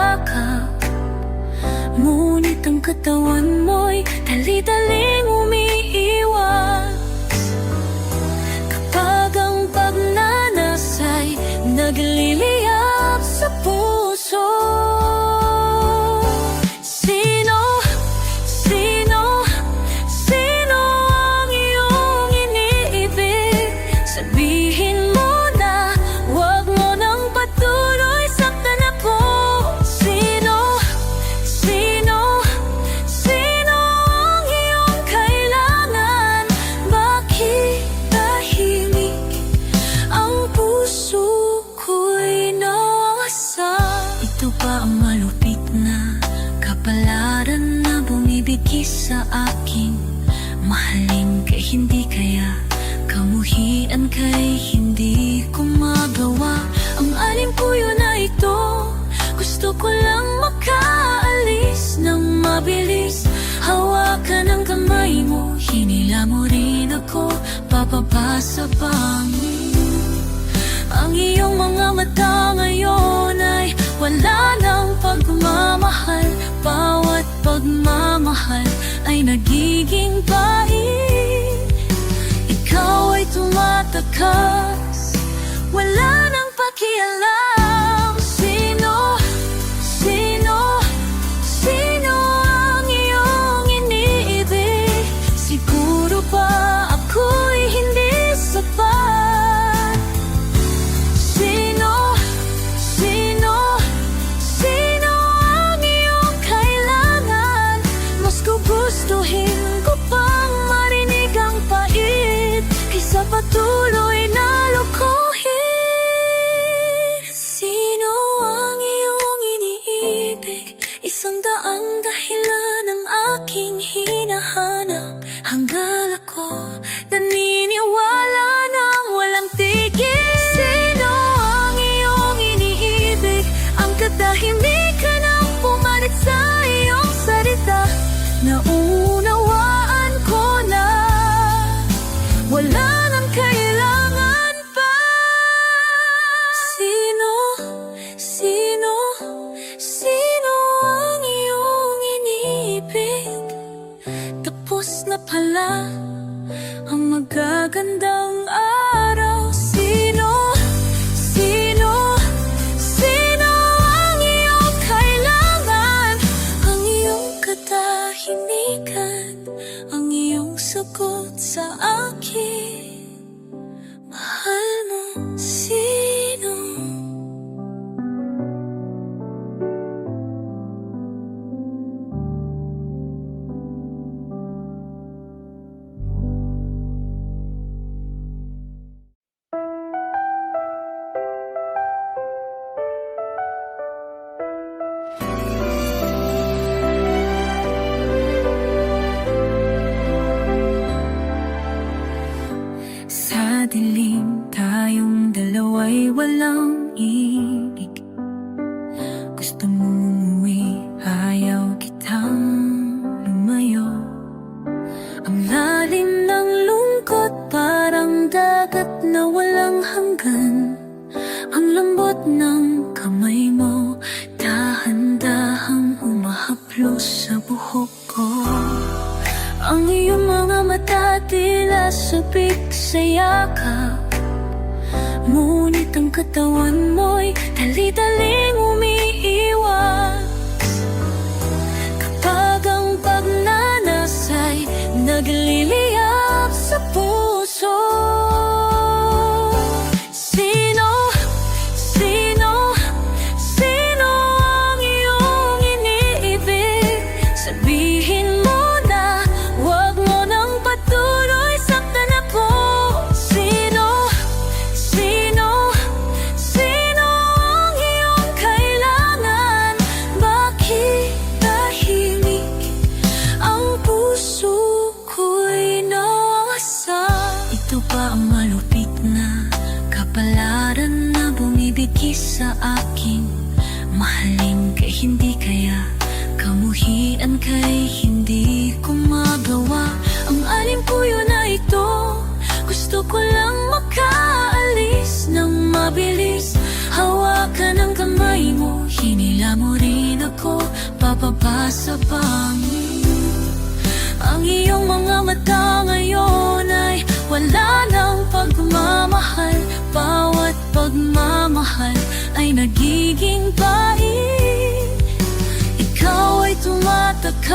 wala ka. Ngunit ang katawan mo'y dali-daling Ito pa ang malupit na kapalaran na bumibigis sa aking Mahalin kay hindi kaya Kamuhian kay hindi ko kumagawa Ang aling puyo na ito Gusto ko lang makaalis ng mabilis. Hawakan ang kamay mo Hinila mo rin ako Papaba sa pangin Ang iyong mga mata ngayon ay wala ng pagmamahal. Bawat pagmamahal Ay nagiging bait. Ikaw ay tumatakas. Wala ng pakialam. tú Tapos na pala ang magagandang araw Hawak kamay mo. Dahan-dahang humahaplos sa ko. Ang iyong mga sa yakap. Ngunit ang katawan mo'y dali-daling umi kay hindi ko magawa Ang aling puyo na ito Gusto ko lang makaalis ng mabilis. Hawakan ang kamay mo Hinila mo rin ako Papaba sa pangin Ang iyong mga mata ngayon ay Wala ng pagmamahal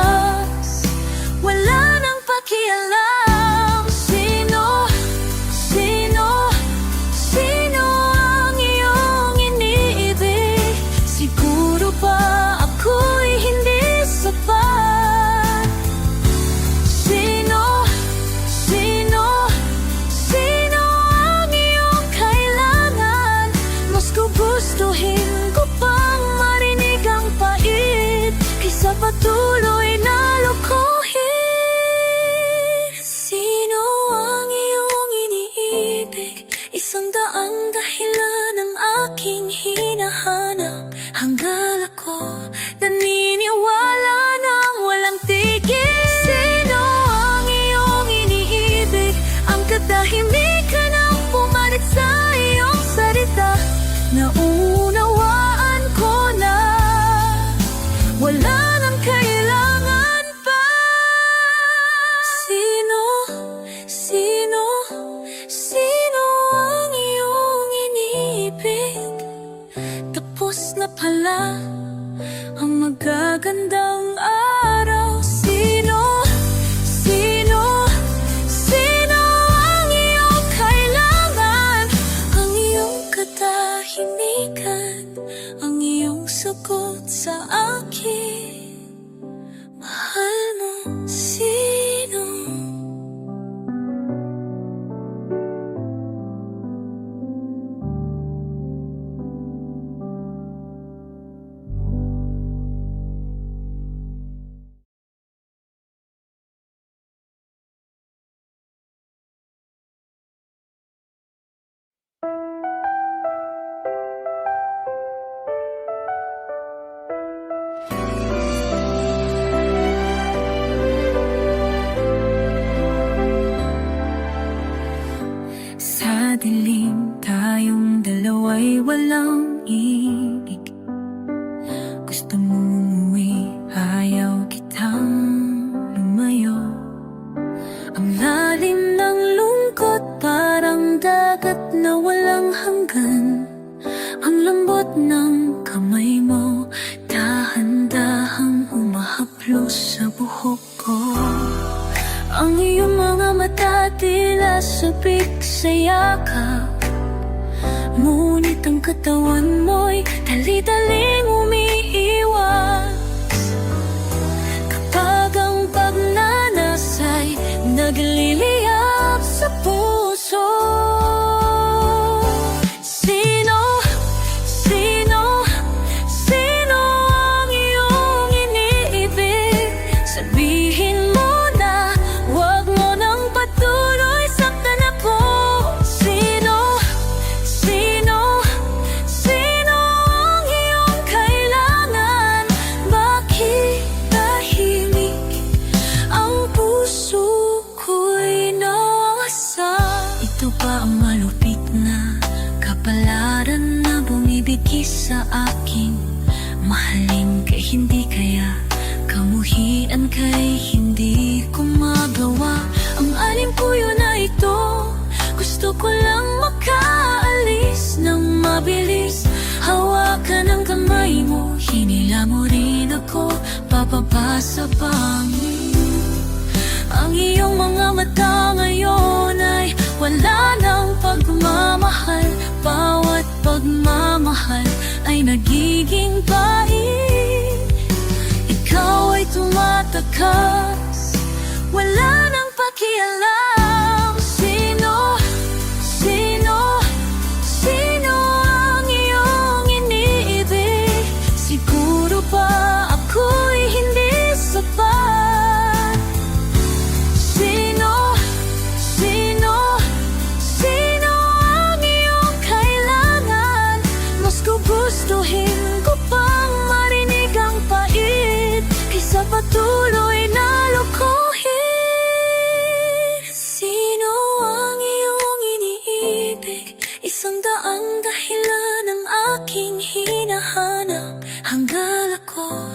tumatakas Isang daang dahilan ang aking hinahanap. Hanggal ako naniniwala ng walang tigil. Sino ang iyong iniibig? Ang katahimikan ang pumalit sa iyong salita. Naunawaan ko na Wala nang kailangan Sa dilim tayong dalawa'y walang ibig Gusto mo umuwi, ayaw kitang lumayo. Ang lalim ng lungkot parang dagat na walang hanggan. Ang lambot ng kamay mo Dahan-dahang humahaplos sa buhok ko. Ang iyong tila sabik sa yakap Ngunit ang katawan mo'y dali-daling umiiwas Puyo na ito Gusto ko lang makaalis ng mabilis. Hawakan ang kamay mo Hinila mo rin ako Papaba sa pangin ang iyong mga mata ngayon ay wala ng pagmamahal. Bawat pagmamahal ay nagiging pait Ikaw ay tumatakas Wala nang pakialam Hanggang ako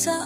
sa